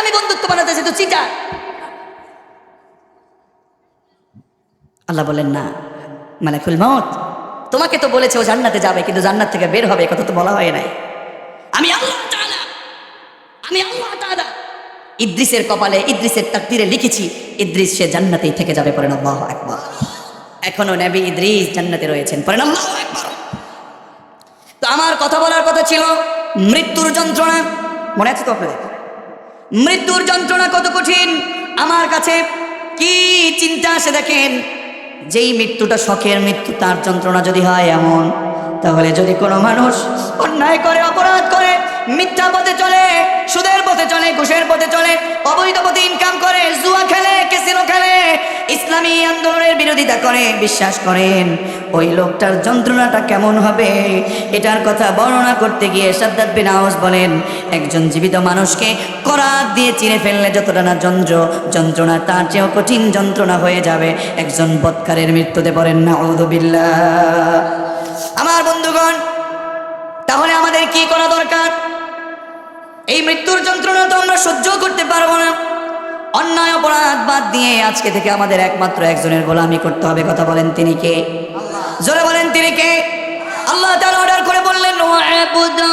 আমি বন্ধুত্ব বানাতেছি, তো চিটা আল্লাহ বলেন, না, মালাকুল মত তোমাকে তো বলেছে ও জান্নাতে যাবে, কিন্তু জান্নাত থেকে বের হবে কথা তো বলা হয় নাই। আমি আল্লাহ আমি আল্লাহ ইদ্রিসের কপালে, ইদ্রিসের তাকদিরে লিখেছি, ইদ্রিস সে জান্নাতেই থেকে যাবে পরেন আল্লাহ একবার এখনও নবী ইদ্রিস জান্নাতে রয়েছেন পরেন আল্লাহ একবার তো আমার কথা বলার কথা ছিল মৃত্যুর যন্ত্রণা। মনে আছে তো আপনাদের? মৃত্যুর যন্ত্রণা কত কঠিন? আমার কাছে কি চিন্তা আসে দেখেন? যেই মৃত্যুটা শখের মৃত্যু, তার যন্ত্রণা যদি হয় এমন, তাহলে যদি কোনো মানুষ অন্যায় করে, অপরাধ করে, মিথ্যা পথে চলে, সুদের পথে চলে, ঘুষের পথে চলে, অবৈধ পথে ইনকাম করে, জুয়া খেলে ইসলামী আন্দোলনের বিরোধিতা করে, বিশ্বাস করেন, ওই লোকটার যন্ত্রণাটা কেমন হবে? এটার কথা বর্ণনা করতে গিয়ে সাদ্দাত বিন আউস বলেন, একজন জীবিত মানুষকে করাত দিয়ে চিনে ফেললে যতটা না যন্ত্র, যন্ত্রণা তার চেয়েও কঠিন যন্ত্রণা হয়ে যাবে। একজন বৎকারের মৃত্যুতে পড়েন না আমার বন্ধুগণ, তাহলে আমাদের কি করা দরকার? এই মৃত্যুর যন্ত্রণা তো আমরা সহ্য করতে পারব না। অন্যায় অপরাধ বাদ দিয়ে আজকে থেকে আমাদের একমাত্র একজনের গোলামি করতে হবে। কথা বলেন তিনি কে? জোরে বলেন তিনি কে? আল্লাহ অর্ডার করে বললেন রাব্বাকা